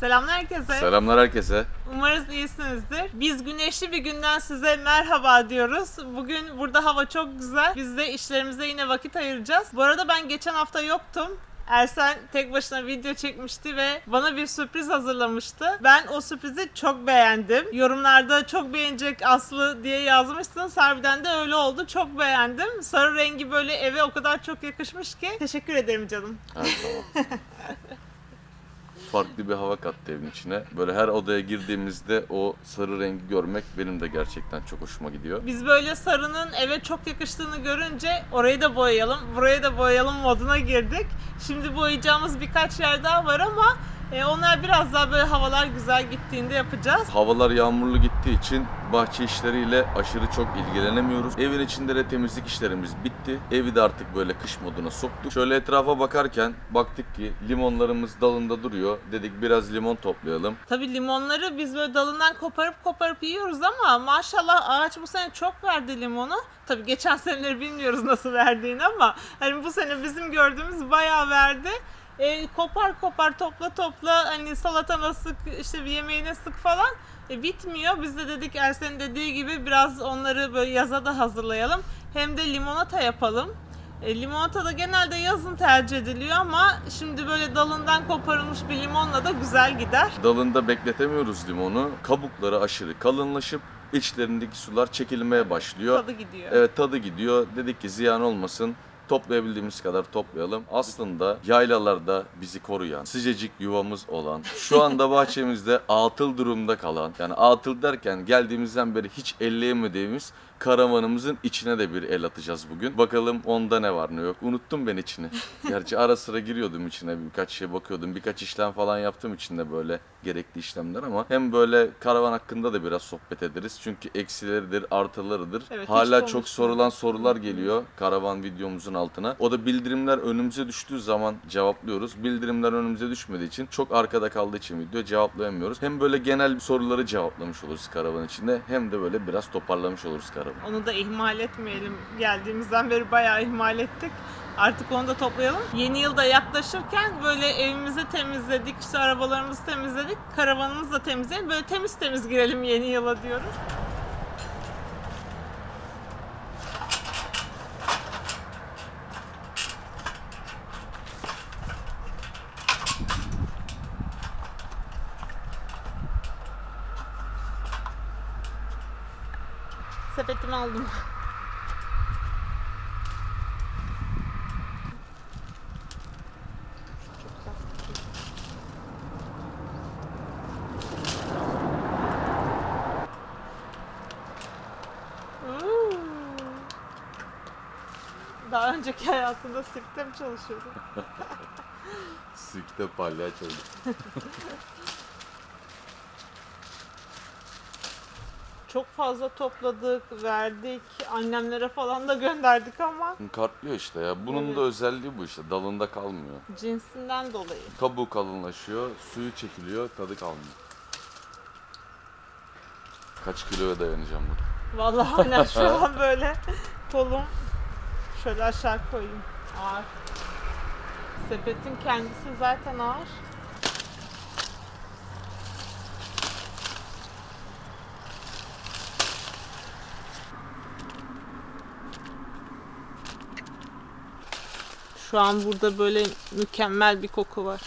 Selamlar herkese. Selamlar herkese. Umarız iyisinizdir. Biz güneşli bir günden size merhaba diyoruz. Bugün burada hava çok güzel. Biz de işlerimize yine vakit ayıracağız. Bu arada ben geçen hafta yoktum. Ersen tek başına video çekmişti ve bana bir sürpriz hazırlamıştı. Ben o sürprizi çok beğendim. Yorumlarda çok beğenecek Aslı diye yazmışsınız. Harbiden de öyle oldu. Çok beğendim. Sarı rengi böyle eve o kadar çok yakışmış ki. Teşekkür ederim canım. Her zaman. Farklı bir hava kattı evin içine. Böyle her odaya girdiğimizde o sarı rengi görmek benim de gerçekten çok hoşuma gidiyor. Biz böyle sarının eve çok yakıştığını görünce orayı da boyayalım, burayı da boyayalım moduna girdik. Şimdi boyayacağımız birkaç yer daha var ama e, onlar biraz daha böyle havalar güzel gittiğinde yapacağız. Havalar yağmurlu gittiği için bahçe işleriyle aşırı çok ilgilenemiyoruz. Evin içinde de temizlik işlerimiz bitti. Evi de artık böyle kış moduna soktuk. Şöyle etrafa bakarken baktık ki limonlarımız dalında duruyor. Dedik biraz limon toplayalım. Tabii limonları biz böyle dalından koparıp koparıp yiyoruz ama maşallah ağaç bu sene çok verdi limonu. Tabii geçen seneleri bilmiyoruz nasıl verdiğini ama hani bu sene bizim gördüğümüz bayağı verdi. E, kopar kopar topla topla hani salatana sık işte bir yemeğine sık falan e, bitmiyor. Biz de dedik Ersen'in dediği gibi biraz onları böyle yaza da hazırlayalım. Hem de limonata yapalım. E, limonata da genelde yazın tercih ediliyor ama şimdi böyle dalından koparılmış bir limonla da güzel gider. Dalında bekletemiyoruz limonu. Kabukları aşırı kalınlaşıp içlerindeki sular çekilmeye başlıyor. Tadı gidiyor. Evet tadı gidiyor. Dedik ki ziyan olmasın. Toplayabildiğimiz kadar toplayalım. Aslında yaylalarda bizi koruyan, sıcacık yuvamız olan, şu anda bahçemizde atıl durumda kalan, yani atıl derken geldiğimizden beri hiç elleyemediğimiz karavanımızın içine de bir el atacağız bugün. Bakalım onda ne var ne yok. Unuttum ben içini. Gerçi ara sıra giriyordum içine birkaç şey bakıyordum. Birkaç işlem falan yaptım içinde böyle gerekli işlemler ama hem böyle karavan hakkında da biraz sohbet ederiz. Çünkü eksileridir, artılarıdır. Evet, Hala çok sorulan sorular geliyor karavan videomuzun altına. O da bildirimler önümüze düştüğü zaman cevaplıyoruz. Bildirimler önümüze düşmediği için çok arkada kaldığı için video cevaplayamıyoruz. Hem böyle genel soruları cevaplamış oluruz karavan içinde hem de böyle biraz toparlamış oluruz karavanı. Onu da ihmal etmeyelim. Geldiğimizden beri bayağı ihmal ettik. Artık onu da toplayalım. Yeni yılda yaklaşırken böyle evimizi temizledik, işte arabalarımızı temizledik, karavanımızı da temizleyelim. Böyle temiz temiz girelim yeni yıla diyoruz. Sepetimi aldım. Oo. Daha önceki hayatımda sirkte mi çalışıyordun? Sirkte palyaço fazla topladık, verdik, annemlere falan da gönderdik ama Kartlıyor işte ya. Bunun Evet. da özelliği bu işte. Dalında kalmıyor. cinsinden dolayı. Kabuğu kalınlaşıyor, suyu çekiliyor, tadı kalmıyor. Kaç kiloya dayanacağım bu? Vallahi hala şu an böyle kolum şöyle aşağı koyayım. Ağır. Sepetin kendisi zaten ağır. Şu an burada böyle mükemmel bir koku var.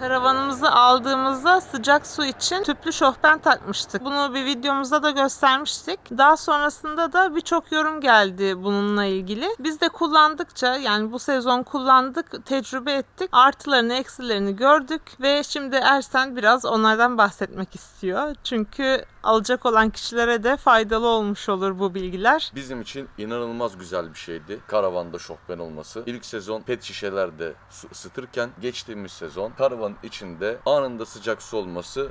Karavanımızı aldığımızda sıcak su için tüplü şofben takmıştık. Bunu bir videomuzda da göstermiştik. Daha sonrasında da birçok yorum geldi bununla ilgili. Biz de kullandıkça yani bu sezon kullandık, tecrübe ettik. Artılarını, eksilerini gördük ve şimdi Ersen biraz onlardan bahsetmek istiyor. Çünkü alacak olan kişilere de faydalı olmuş olur bu bilgiler. Bizim için inanılmaz güzel bir şeydi. Karavanda şofben olması. İlk sezon pet şişelerde ısıtırken geçtiğimiz sezon karavanın içinde anında sıcak su olması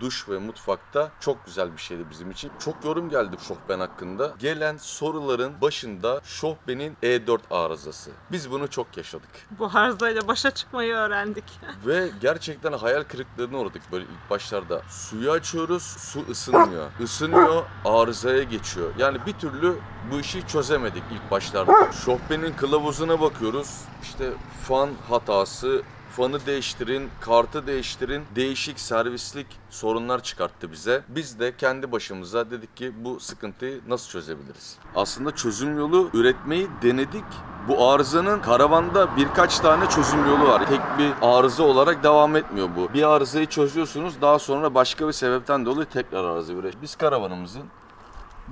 duş ve mutfakta çok güzel bir şeydi bizim için. Çok yorum geldi Şohben hakkında. Gelen soruların başında Şohben'in E4 arızası. Biz bunu çok yaşadık. Bu arızayla başa çıkmayı öğrendik. Ve gerçekten hayal kırıklığına uğradık böyle ilk başlarda. Suyu açıyoruz, su ısınmıyor. Isınıyor, arızaya geçiyor. Yani bir türlü bu işi çözemedik ilk başlarda. Şohben'in kılavuzuna bakıyoruz. İşte fan hatası, fanı değiştirin, kartı değiştirin, değişik servislik sorunlar çıkarttı bize. Biz de kendi başımıza dedik ki bu sıkıntıyı nasıl çözebiliriz? Aslında çözüm yolu üretmeyi denedik. Bu arızanın karavanda birkaç tane çözüm yolu var. Tek bir arıza olarak devam etmiyor bu. Bir arızayı çözüyorsunuz daha sonra başka bir sebepten dolayı tekrar arıza veriyor. Biz karavanımızın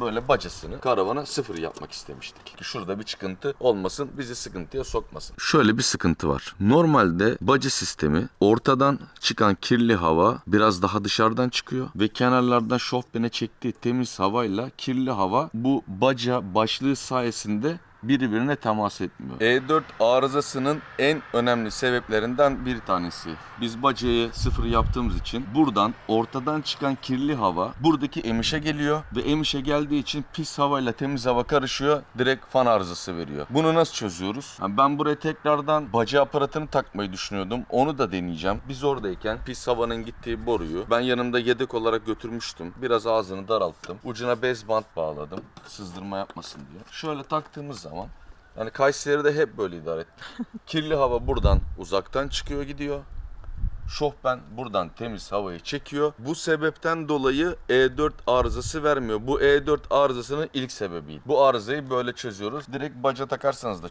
böyle bacasını karavana sıfır yapmak istemiştik. Şurada bir çıkıntı olmasın, bizi sıkıntıya sokmasın. Şöyle bir sıkıntı var. Normalde baca sistemi ortadan çıkan kirli hava biraz daha dışarıdan çıkıyor ve kenarlardan şofbene çektiği temiz havayla kirli hava bu baca başlığı sayesinde birbirine temas etmiyor. E4 arızasının en önemli sebeplerinden bir tanesi. Biz bacayı sıfır yaptığımız için buradan ortadan çıkan kirli hava buradaki emişe geliyor ve emişe geldiği için pis havayla temiz hava karışıyor. Direkt fan arızası veriyor. Bunu nasıl çözüyoruz? Ha, Ben buraya tekrardan baca aparatını takmayı düşünüyordum. Onu da deneyeceğim. Biz oradayken pis havanın gittiği boruyu ben yanımda yedek olarak götürmüştüm. Biraz ağzını daralttım. Ucuna bez bant bağladım. Sızdırma yapmasın diye. Şöyle taktığımız zaman yani Kayseri'de hep böyle idare ettim. Kirli hava buradan uzaktan çıkıyor gidiyor. Şohben buradan temiz havayı çekiyor. Bu sebepten dolayı E4 arızası vermiyor. Bu E4 arızasının ilk sebebiydi. Bu arızayı böyle çözüyoruz. Direkt baca takarsanız da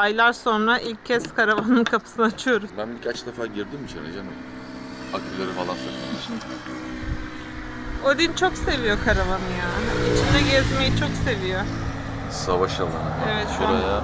Aylar sonra ilk kez karavanın kapısını açıyoruz. Ben birkaç defa girdim içeri canım. Aküleri falan için. Odin çok seviyor karavanı ya. İçinde gezmeyi çok seviyor. Savaş alanı. Evet, şu an- Şuraya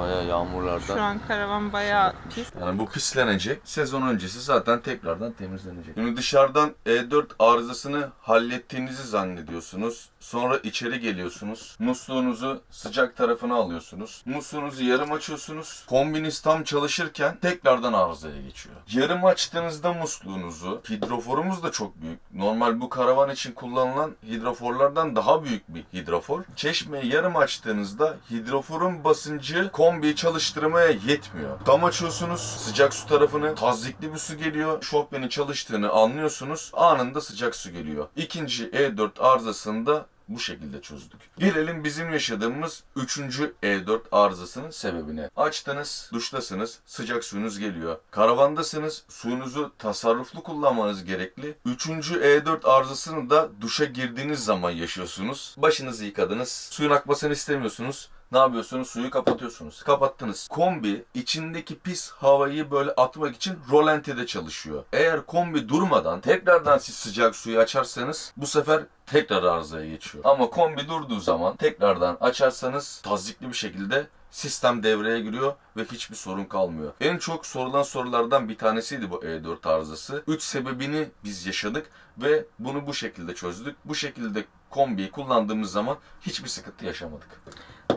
bayağı yağmurlardan. Şu an karavan bayağı pis. Yani bu pislenecek. Sezon öncesi zaten tekrardan temizlenecek. Şimdi dışarıdan E4 arızasını hallettiğinizi zannediyorsunuz. Sonra içeri geliyorsunuz. Musluğunuzu sıcak tarafına alıyorsunuz. Musluğunuzu yarım açıyorsunuz. Kombiniz tam çalışırken tekrardan arızaya geçiyor. Yarım açtığınızda musluğunuzu, hidroforumuz da çok büyük. Normal bu karavan için kullanılan hidroforlardan daha büyük bir hidrofor. Çeşmeyi yarım açtığınızda hidroforun basıncı kombiyi çalıştırmaya yetmiyor. Tam açıyorsunuz sıcak su tarafını tazyikli bir su geliyor. Şofbenin çalıştığını anlıyorsunuz. Anında sıcak su geliyor. İkinci E4 arızasında bu şekilde çözdük. Gelelim bizim yaşadığımız 3. E4 arızasının sebebine. Açtınız, duştasınız, sıcak suyunuz geliyor. Karavandasınız, suyunuzu tasarruflu kullanmanız gerekli. 3. E4 arızasını da duşa girdiğiniz zaman yaşıyorsunuz. Başınızı yıkadınız, suyun akmasını istemiyorsunuz. Ne yapıyorsunuz? Suyu kapatıyorsunuz. Kapattınız. Kombi içindeki pis havayı böyle atmak için rolantide çalışıyor. Eğer kombi durmadan tekrardan siz sıcak suyu açarsanız bu sefer tekrar arızaya geçiyor. Ama kombi durduğu zaman tekrardan açarsanız tazyikli bir şekilde sistem devreye giriyor ve hiçbir sorun kalmıyor. En çok sorulan sorulardan bir tanesiydi bu E4 arızası. 3 sebebini biz yaşadık ve bunu bu şekilde çözdük. Bu şekilde kombiyi kullandığımız zaman hiçbir sıkıntı yaşamadık.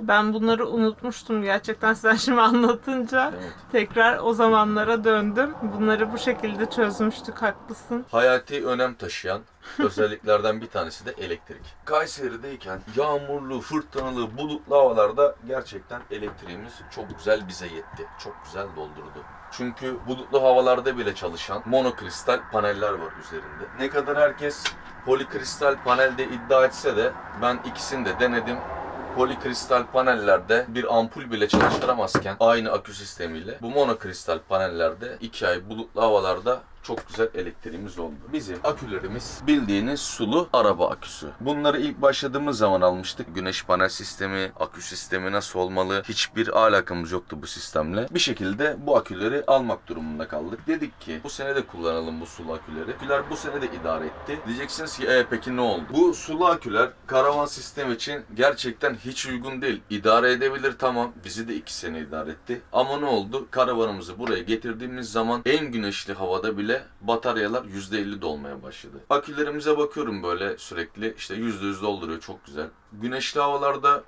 Ben bunları unutmuştum gerçekten sen şimdi anlatınca. Evet. Tekrar o zamanlara döndüm. Bunları bu şekilde çözmüştük haklısın. Hayati önem taşıyan özelliklerden bir tanesi de elektrik. Kayseri'deyken yağmurlu, fırtınalı, bulutlu havalarda gerçekten elektriğimiz çok güzel bize yetti. Çok güzel doldurdu. Çünkü bulutlu havalarda bile çalışan monokristal paneller var üzerinde. Ne kadar herkes polikristal panelde iddia etse de ben ikisini de denedim. Polikristal panellerde bir ampul bile çalıştıramazken aynı akü sistemiyle bu monokristal panellerde 2 ay bulutlu havalarda çok güzel elektriğimiz oldu. Bizim akülerimiz bildiğiniz sulu araba aküsü. Bunları ilk başladığımız zaman almıştık. Güneş panel sistemi, akü sistemi nasıl olmalı hiçbir alakamız yoktu bu sistemle. Bir şekilde bu aküleri almak durumunda kaldık. Dedik ki bu sene de kullanalım bu sulu aküleri. Aküler bu sene de idare etti. Diyeceksiniz ki e peki ne oldu? Bu sulu aküler karavan sistem için gerçekten hiç uygun değil. İdare edebilir tamam. Bizi de iki sene idare etti. Ama ne oldu? Karavanımızı buraya getirdiğimiz zaman en güneşli havada bile bile bataryalar %50 dolmaya başladı. Akülerimize bakıyorum böyle sürekli işte %100 dolduruyor çok güzel. Güneşli havalarda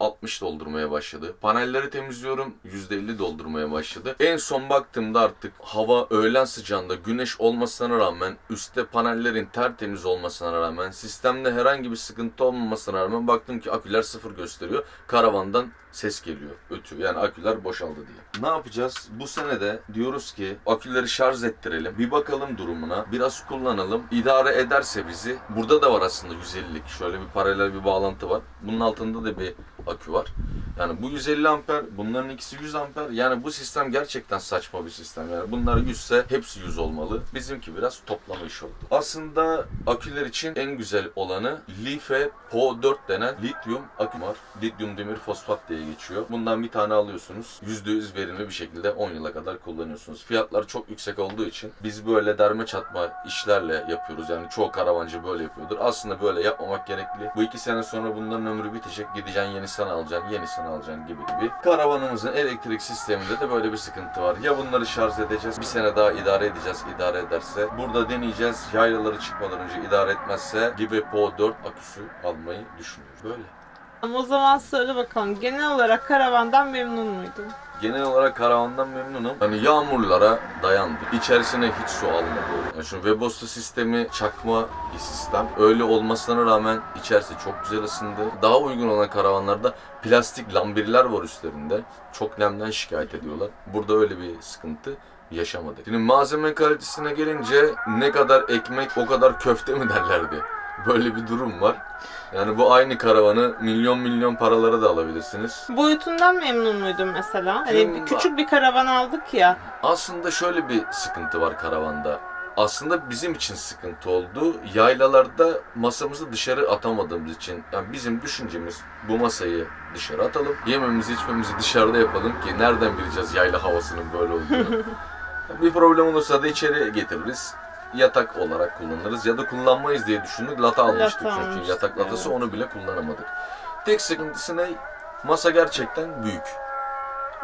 %60 doldurmaya başladı. Panelleri temizliyorum %50 doldurmaya başladı. En son baktığımda artık hava öğlen sıcağında güneş olmasına rağmen üstte panellerin tertemiz olmasına rağmen sistemde herhangi bir sıkıntı olmamasına rağmen baktım ki aküler sıfır gösteriyor. Karavandan ses geliyor, ötüyor. Yani aküler boşaldı diye. Ne yapacağız? Bu sene de diyoruz ki aküleri şarj ettirelim. Bir bakalım durumuna. Biraz kullanalım. İdare ederse bizi. Burada da var aslında 150'lik. Şöyle bir paralel bir bağlantı var. Bunun altında da bir akü var. Yani bu 150 amper, bunların ikisi 100 amper. Yani bu sistem gerçekten saçma bir sistem. Yani bunlar 100 ise hepsi 100 olmalı. Bizimki biraz toplama iş oldu. Aslında aküler için en güzel olanı Life Po4 denen lityum akü var. Lityum demir fosfat diye geçiyor. Bundan bir tane alıyorsunuz. %100 verimli bir şekilde 10 yıla kadar kullanıyorsunuz. Fiyatlar çok yüksek olduğu için biz böyle derme çatma işlerle yapıyoruz. Yani çoğu karavancı böyle yapıyordur. Aslında böyle yapmamak gerekli. Bu iki sene sonra bunların ömrü bitecek. Gideceksin yenisini alacaksın, yenisini alacaksın gibi gibi. Karavanımızın elektrik sisteminde de böyle bir sıkıntı var. Ya bunları şarj edeceğiz, bir sene daha idare edeceğiz idare ederse. Burada deneyeceğiz. Yaylaları çıkmadan önce idare etmezse gibi Po 4 aküsü almayı düşünüyoruz. Böyle. Ama o zaman söyle bakalım genel olarak karavandan memnun muydun? Genel olarak karavandan memnunum. Hani yağmurlara dayandı. İçerisine hiç su almadı. Yani şu Webasto sistemi çakma bir sistem. Öyle olmasına rağmen içerisi çok güzel ısındı. Daha uygun olan karavanlarda plastik lambirler var üstlerinde. Çok nemden şikayet ediyorlar. Burada öyle bir sıkıntı yaşamadık. Şimdi malzeme kalitesine gelince ne kadar ekmek o kadar köfte mi derlerdi. Böyle bir durum var. Yani bu aynı karavanı milyon milyon paralara da alabilirsiniz. Boyutundan memnun muydun mesela? Hani Memnun. küçük bir karavan aldık ya. Aslında şöyle bir sıkıntı var karavanda. Aslında bizim için sıkıntı oldu. Yaylalarda masamızı dışarı atamadığımız için. Yani bizim düşüncemiz bu masayı dışarı atalım. Yememizi içmemizi dışarıda yapalım ki nereden bileceğiz yayla havasının böyle olduğunu. bir problem olursa da içeri getiririz. Yatak olarak kullanırız ya da kullanmayız diye düşündük. Lata almıştık Lata çünkü almıştık, yatak latası evet. onu bile kullanamadık. Tek sıkıntısı ne? Masa gerçekten büyük.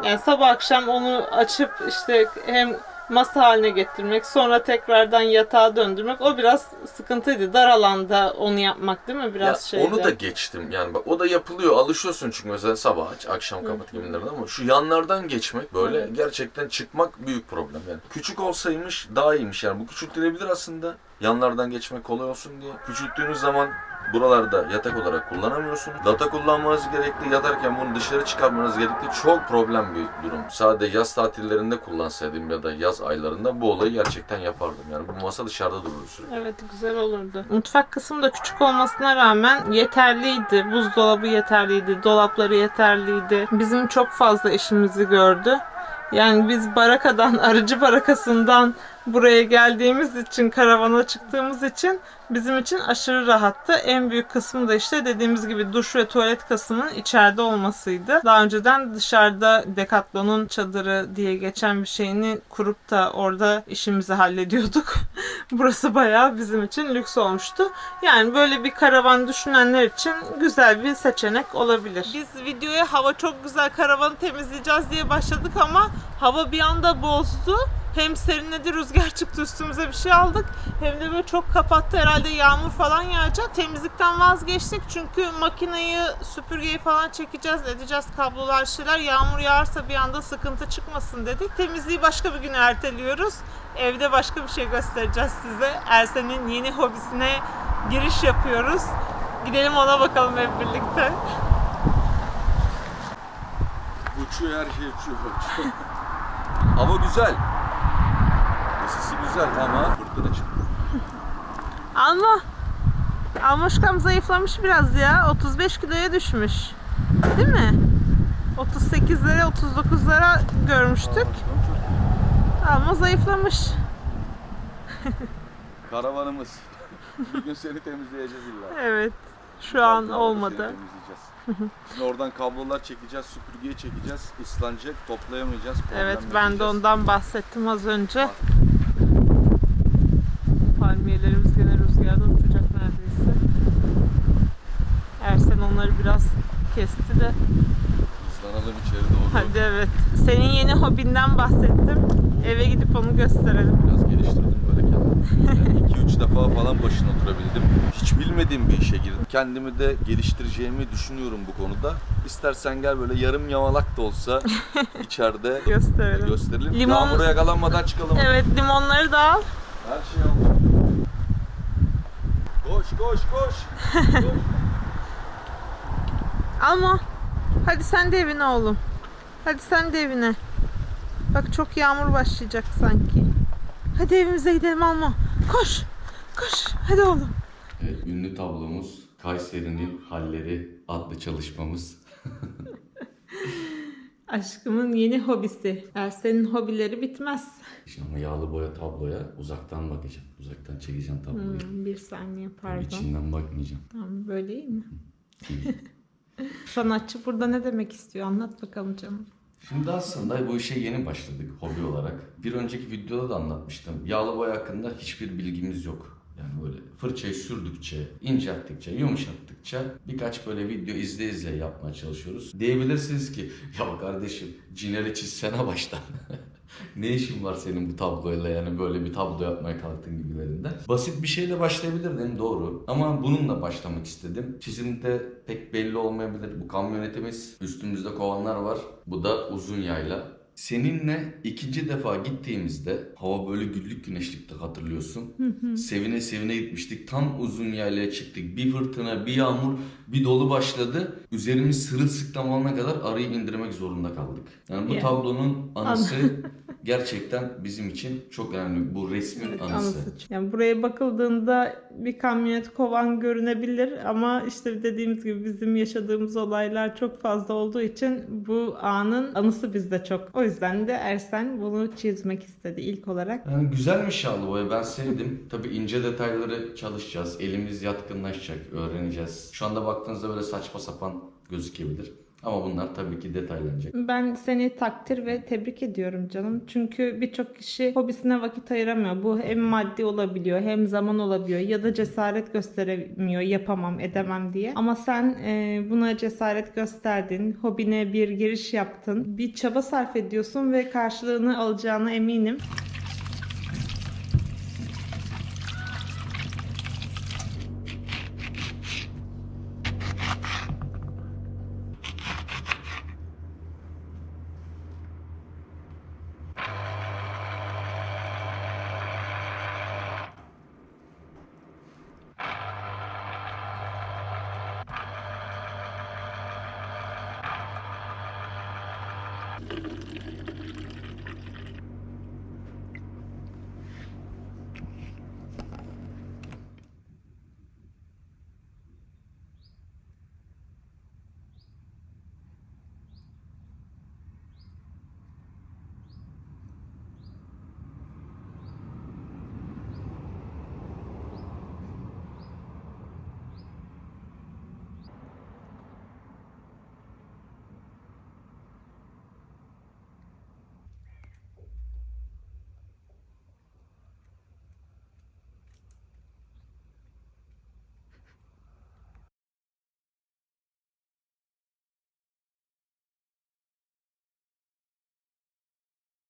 Yani sabah akşam onu açıp işte hem masa haline getirmek sonra tekrardan yatağa döndürmek o biraz sıkıntıydı. Dar alanda onu yapmak değil mi biraz ya şeydi. onu da geçtim yani bak o da yapılıyor alışıyorsun çünkü mesela sabah aç akşam kapat gibilerden ama şu yanlardan geçmek böyle Evet. gerçekten çıkmak büyük problem yani. Küçük olsaymış daha iyiymiş yani bu küçültülebilir aslında yanlardan geçmek kolay olsun diye. Küçülttüğünüz zaman buralarda yatak olarak kullanamıyorsunuz. Data kullanmanız gerekli yatarken bunu dışarı çıkarmanız gerekli çok problem bir durum. Sadece yaz tatillerinde kullansaydım ya da yaz aylarında bu olayı gerçekten yapardım yani bu masa dışarıda durur sürekli. Evet güzel olurdu. Mutfak kısmı da küçük olmasına rağmen yeterliydi. Buzdolabı yeterliydi, dolapları yeterliydi. Bizim çok fazla işimizi gördü. Yani biz barakadan, arıcı barakasından buraya geldiğimiz için, karavana çıktığımız için bizim için aşırı rahattı. En büyük kısmı da işte dediğimiz gibi duş ve tuvalet kısmının içeride olmasıydı. Daha önceden dışarıda Decathlon'un çadırı diye geçen bir şeyini kurup da orada işimizi hallediyorduk. Burası bayağı bizim için lüks olmuştu. Yani böyle bir karavan düşünenler için güzel bir seçenek olabilir. Biz videoya hava çok güzel karavanı temizleyeceğiz diye başladık ama hava bir anda bozdu. Hem serinledi rüzgar çıktı üstümüze bir şey aldık. Hem de böyle çok kapattı herhalde yağmur falan yağacak. Temizlikten vazgeçtik çünkü makineyi süpürgeyi falan çekeceğiz edeceğiz kablolar şeyler. Yağmur yağarsa bir anda sıkıntı çıkmasın dedik. Temizliği başka bir güne erteliyoruz. Evde başka bir şey göstereceğiz size. Ersen'in yeni hobisine giriş yapıyoruz. Gidelim ona bakalım hep birlikte. Uçuyor her şey uçuyor. Hava güzel. Sesi güzel ama fırtına çıktı. Alma. Almışkam zayıflamış biraz ya. 35 kiloya düşmüş. Değil mi? 38'lere 39'lara görmüştük. Alma zayıflamış. Karavanımız. Bir gün seni temizleyeceğiz illa. Evet. Şu an Seni olmadı. Şimdi oradan kablolar çekeceğiz, süpürgeyi çekeceğiz. Islanacak, toplayamayacağız. Evet ben de ondan bahsettim az önce. Palmiyelerimiz gene rüzgarda uçacak neredeyse. Ersen onları biraz kesti de Islanalım içeri doğru. Hadi evet. Senin yeni hobinden bahsettim. Eve gidip onu gösterelim. Biraz geliştirdim böyle kendimi. 2-3 defa falan başına oturabildim. Hiç bilmediğim bir işe girdim. Kendimi de geliştireceğimi düşünüyorum bu konuda. İstersen gel böyle yarım yamalak da olsa içeride Gösterelim. gösterelim. Limon- Yağmura yakalanmadan çıkalım. Evet limonları da al. Her şey aldım. Koş koş koş. Alma. Hadi sen de evine oğlum. Hadi sen de evine. Bak çok yağmur başlayacak sanki. Hadi evimize gidelim Alma. Koş. Koş. Hadi oğlum. Evet, ünlü tablomuz Kayseri'nin Halleri adlı çalışmamız. Aşkımın yeni hobisi. Ersen'in hobileri bitmez. Şimdi ama yağlı boya tabloya uzaktan bakacağım. Uzaktan çekeceğim tabloyu. Hmm, bir saniye pardon. İçinden bakmayacağım. Tamam böyle iyi mi? Sanatçı burada ne demek istiyor? Anlat bakalım canım. Şimdi aslında bu işe yeni başladık hobi olarak. Bir önceki videoda da anlatmıştım. Yağlı boya hakkında hiçbir bilgimiz yok. Yani böyle fırçayı sürdükçe, incelttikçe, yumuşattıkça birkaç böyle video izle izle yapmaya çalışıyoruz. Diyebilirsiniz ki ya kardeşim cineri çizsene baştan. ne işin var senin bu tabloyla yani böyle bir tablo yapmaya kalktın gibilerinden. Basit bir şeyle başlayabilirdim doğru. Ama bununla başlamak istedim. Çizimde pek belli olmayabilir. Bu kamyonetimiz. Üstümüzde kovanlar var. Bu da uzun yayla. Seninle ikinci defa gittiğimizde hava böyle güllük güneşlikti hatırlıyorsun. Sevine sevine gitmiştik. Tam uzun yaylaya çıktık. Bir fırtına, bir yağmur, bir dolu başladı. Üzerimiz sırılsıklam olana kadar arayı indirmek zorunda kaldık. Yani bu Ya. tablonun anısı gerçekten bizim için çok önemli. Bu resmin anısı. Anısı. Yani buraya bakıldığında bir kamyonet kovan görünebilir ama işte dediğimiz gibi bizim yaşadığımız olaylar çok fazla olduğu için bu anın anısı bizde çok. O yüzden de Ersen bunu çizmek istedi ilk olarak. Yani güzelmiş yağlı boya ben sevdim. Tabii ince detayları çalışacağız. Elimiz yatkınlaşacak, öğreneceğiz. Şu anda baktığınızda böyle saçma sapan gözükebilir. Ama bunlar tabii ki detaylanacak. Ben seni takdir ve tebrik ediyorum canım. Çünkü birçok kişi hobisine vakit ayıramıyor. Bu hem maddi olabiliyor hem zaman olabiliyor ya da cesaret gösteremiyor yapamam edemem diye. Ama sen e, buna cesaret gösterdin. Hobine bir giriş yaptın. Bir çaba sarf ediyorsun ve karşılığını alacağına eminim.